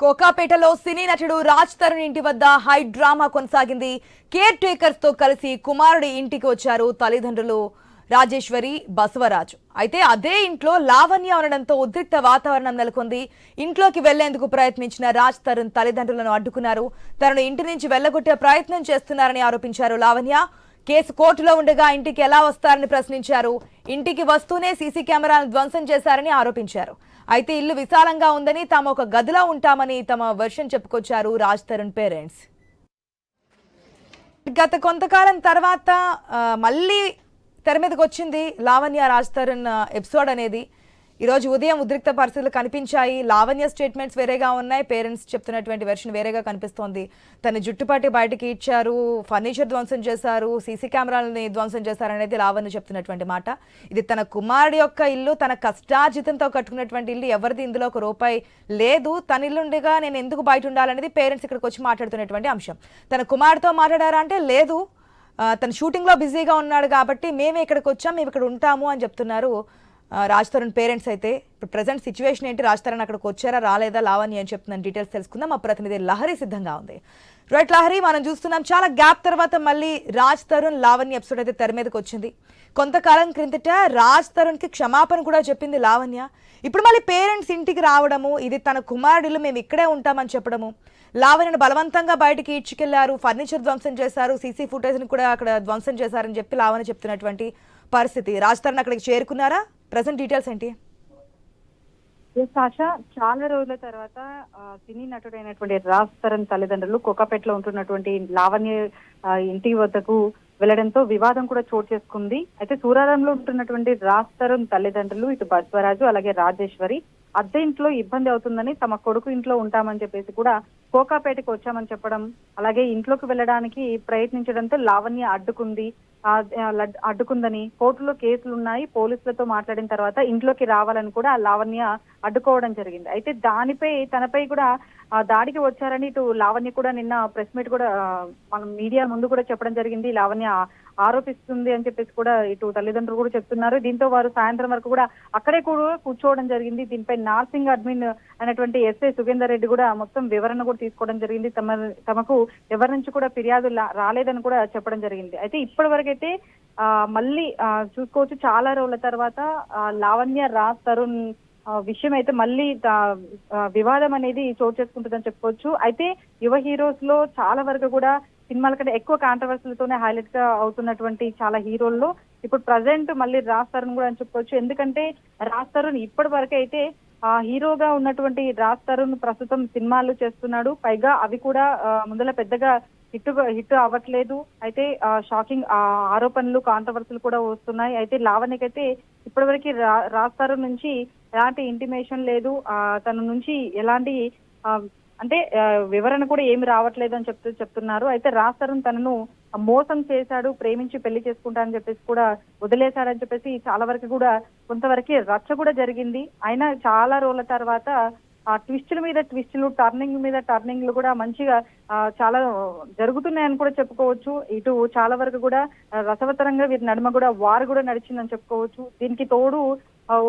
కోకాపేటలో సినీ నటుడు రాజ్ తరుణ్ ఇంటి వద్ద హై డ్రామా కొనసాగింది. కేర్ టేకర్స్తో కలిసి కుమారుడి ఇంటికి వచ్చారు తల్లిదండ్రులు రాజేశ్వరి బసవరాజు. అయితే అదే ఇంట్లో లావణ్య ఉండడంతో ఉద్రిక్త వాతావరణం నెలకొంది. ఇంట్లోకి వెళ్ళేందుకు ప్రయత్నించిన రాజ్ తరుణ్ తల్లిదండ్రులను అడ్డుకున్నారు. తనను ఇంటి నుంచి వెళ్ళగొట్టే ప్రయత్నం చేస్తున్నారని ఆరోపించారు లావణ్య. కేసు కోర్టులో ఉండగా ఇంటికి ఎలా వస్తారని ప్రశ్నించారు. ఇంటికి వస్తూనే సీసీ కెమెరాలను ధ్వంసం చేశారని ఆరోపించారు. అయితే ఇల్లు విశాలంగా ఉందని తాము ఒక గదిలో ఉంటామని తమ వెర్షన్ చెప్పుకొచ్చారు రాజ్ తరుణ్ పేరెంట్స్. గత కొంతకాలం తర్వాత మళ్ళీ తెర మీదకి వచ్చింది లావణ్య రాజ్ తరుణ్ ఎపిసోడ్ అనేది. ఈరోజు ఉదయం ఉద్రిక్త పరిస్థితులు కనిపించాయి. లావణ్య స్టేట్మెంట్స్ వేరేగా ఉన్నాయి. పేరెంట్స్ చెప్తున్నటువంటి వెర్షన్ వేరేగా కనిపిస్తోంది. తన జుట్టుపాటి బయటకి ఇచ్చారు. ఫర్నిచర్ ధ్వంసం చేశారు. సీసీ కెమెరాలని ధ్వంసం చేశారనేది లావణ్య చెప్తున్నటువంటి మాట. ఇది తన కుమారుడి యొక్క ఇల్లు తన కష్టార్జితంతో కట్టుకున్నటువంటి ఇల్లు. ఎవరిది? ఇందులో ఒక రూపాయి లేదు. తన ఇల్లుండగా నేను ఎందుకు బయట ఉండాలనేది పేరెంట్స్ ఇక్కడికి వచ్చి మాట్లాడుతున్నటువంటి అంశం. తన కుమారుడితో మాట్లాడారా అంటే లేదు. తన తను షూటింగ్లో బిజీగా ఉన్నాడు కాబట్టి మేమే ఇక్కడికి వచ్చాం మేము ఇక్కడ ఉంటాము అని చెప్తున్నారు. రాజ్ తరుణ్ పేరెంట్స్ అయితే ఇప్పుడు ప్రజెంట్ సిచ్యువేషన్ ఏంటి? రాజ్ తరుణ్ అక్కడికి వచ్చారా? రాలేదా? లావణ్య అని చెప్తున్నాను డీటెయిల్స్ తెలుసుకుందాం. మా ప్రతినిధి లహరి సిద్ధంగా ఉంది. రైట్ లహరి మనం చూస్తున్నాం చాలా గ్యాప్ తర్వాత మళ్ళీ రాజ్ తరుణ్ లావణ్య ఎపిసోడ్ అయితే తెర మీదకి వచ్చింది. కొంతకాలం క్రిందట రాజ్ తరుణ్కి క్షమాపణ కూడా చెప్పింది లావణ్య. ఇప్పుడు మళ్ళీ పేరెంట్స్ ఇంటికి రావడము ఇది తన కుమారుడిలో మేము ఇక్కడే ఉంటామని చెప్పడము. లావణ్యను బలవంతంగా బయటికి ఈడ్చుకెళ్ళారు ఫర్నిచర్ ధ్వంసం చేశారు సీసీ ఫుటేజ్ని కూడా అక్కడ ధ్వంసం చేశారని చెప్పి లావణ్య చెప్తున్నటువంటి పరిస్థితి. రాజ్ తరుణ్ అక్కడికి చేరుకున్నారా? ప్రజెంట్ డీటెయిల్స్ ఏంటి? ఎస్ చాలా రోజుల తర్వాత సినీ నటుడైనటువంటి రాజ్ తరణ్ తల్లిదండ్రులు కోకాపేటలో ఉంటున్నటువంటి లావణ్య ఇంటి వద్దకు వెళ్ళడంతో వివాదం కూడా చోటు చేసుకుంది. అయితే సూరారంలో ఉంటున్నటువంటి రాజ్ తరుణ్ తల్లిదండ్రులు ఇటు బస్వరాజు అలాగే రాజేశ్వరి అద్దె ఇంట్లో ఇబ్బంది అవుతుందని తమ కొడుకు ఇంట్లో ఉంటామని చెప్పేసి కూడా కోకాపేటకు వచ్చామని చెప్పడం అలాగే ఇంట్లోకి వెళ్ళడానికి ప్రయత్నించడంతో లావణ్య అడ్డుకుంది. అడ్డుకుందని కోర్టులో కేసులు ఉన్నాయి పోలీసులతో మాట్లాడిన తర్వాత ఇంట్లోకి రావాలని కూడా లావణ్య అడ్డుకోవడం జరిగింది. అయితే దానిపై తనపై కూడా ఆ, దాడికి వచ్చారని ఇటు లావణ్య కూడా నిన్న ప్రెస్ మీట్ కూడా మనం మీడియా ముందు కూడా చెప్పడం జరిగింది. లావణ్య ఆరోపిస్తుంది అని చెప్పేసి కూడా ఇటు తల్లిదండ్రులు కూడా చెప్తున్నారు. దీంతో వారు సాయంత్రం వరకు కూడా అక్కడే కూడా కూర్చోవడం జరిగింది. దీనిపై నార్సింగ్ అడ్మిన్ అయినటువంటి ఎస్ఐ సుగేందర్ రెడ్డి కూడా మొత్తం వివరణ కూడా తీసుకోవడం జరిగింది. తమ తమకు ఎవరి నుంచి కూడా ఫిర్యాదు రాలేదని కూడా చెప్పడం జరిగింది. అయితే ఇప్పటి వరకైతే ఆ, మళ్ళీ ఆ, చూసుకోవచ్చు చాలా రోజుల తర్వాత లావణ్య రాజ్ తరుణ్ ఆ, విషయం అయితే మళ్ళీ వివాదం అనేది చోటు చేసుకుంటుందని చెప్పుకోవచ్చు. అయితే యువ హీరోస్లో చాలా వరకు కూడా సినిమాల కంటే ఎక్కువ కాంట్రవర్సీలతోనే హైలైట్గా అవుతున్నటువంటి చాలా హీరోల్లో ఇప్పుడు ప్రజెంట్ మళ్ళీ రాజ్ తరుణ్ కూడా అని చెప్పుకోవచ్చు. ఎందుకంటే రాజ్ తరుణ్ ఇప్పటి వరకు అయితే హీరోగా ఉన్నటువంటి రాజ్ తరుణ్ ప్రస్తుతం సినిమాలు చేస్తున్నాడు. పైగా అవి కూడా ముందల పెద్దగా హిట్ హిట్ అవ్వట్లేదు. అయితే షాకింగ్ ఆరోపణలు కాంట్రవర్సీలు కూడా వస్తున్నాయి. అయితే లావణ్యకైతే ఇప్పటివరకు రా- రాజ్ తరుణ్ నుంచి ఎలాంటి ఇంటిమేషన్ లేదు. తన నుంచి ఎలాంటి ఆ, అంటే వివరణ కూడా ఏమి రావట్లేదు అని చెప్తూ చెప్తున్నారు. అయితే రాజ్ తరుణ్ తనను మోసం చేశాడు ప్రేమించి పెళ్ళి చేసుకుంటానని చెప్పేసి కూడా వదిలేశాడని చెప్పేసి చాలా వరకు కూడా కొంతవరకు రచ్చ కూడా జరిగింది. అయినా చాలా రోజుల తర్వాత ఆ ట్విస్టుల మీద ట్విస్టులు టర్నింగ్ మీద టర్నింగ్లు కూడా మంచిగా ఆ, చాలా జరుగుతున్నాయని కూడా చెప్పుకోవచ్చు. ఇటు చాలా వరకు కూడా రసవతరంగా వీరి నడుమ కూడా వారు కూడా నడిచిందని చెప్పుకోవచ్చు. దీనికి తోడు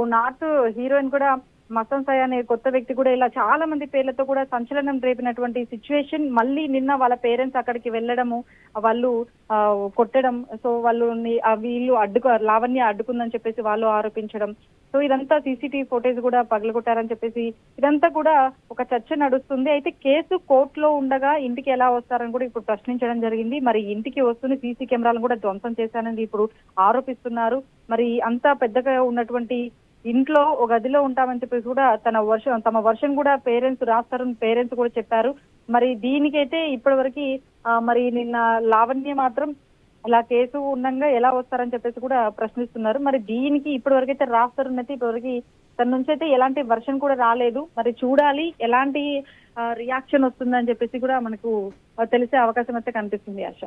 నార్త్ హీరోయిన్ కూడా మసన్ సాయ్ అనే కొత్త వ్యక్తి కూడా ఇలా చాలా మంది పేర్లతో కూడా సంచలనం రేపినటువంటి సిచ్యువేషన్ మళ్ళీ నిన్న వాళ్ళ పేరెంట్స్ అక్కడికి వెళ్ళడము వాళ్ళు ఆ, కొట్టడం. సో వాళ్ళు వీళ్ళు అడ్డుకు లావణ్య అడ్డుకుందని చెప్పేసి వాళ్ళు ఆరోపించడం. సో ఇదంతా సీసీటీవీ ఫోటేజ్ కూడా పగలగొట్టారని చెప్పేసి ఇదంతా కూడా ఒక చర్చ నడుస్తుంది. అయితే కేసు కోర్టులో ఉండగా ఇంటికి ఎలా వస్తారని కూడా ఇప్పుడు ప్రశ్నించడం జరిగింది. మరి ఇంటికి వస్తున్న సీసీ కెమెరాలను కూడా ధ్వంసం చేశానని ఇప్పుడు ఆరోపిస్తున్నారు. మరి అంత పెద్దగా ఉన్నటువంటి ఇంట్లో ఒక గదిలో ఉంటామని చెప్పేసి కూడా తన వర్షం తమ వర్షం కూడా పేరెంట్స్ రాస్తారని పేరెంట్స్ కూడా చెప్పారు. మరి దీనికైతే ఇప్పటివరకు ఆ, మరి నిన్న లావణ్య మాత్రం ఇలా కేసు ఉండగా ఎలా వస్తారని చెప్పేసి కూడా ప్రశ్నిస్తున్నారు. మరి దీనికి ఇప్పటి వరకు అయితే రాస్తారన్నది ఇప్పటివరకు తన నుంచి అయితే ఎలాంటి వర్షన్ కూడా రాలేదు. మరి చూడాలి ఎలాంటి రియాక్షన్ వస్తుందని చెప్పేసి కూడా మనకు తెలిసే అవకాశం అయితే కనిపిస్తుంది ఆశ.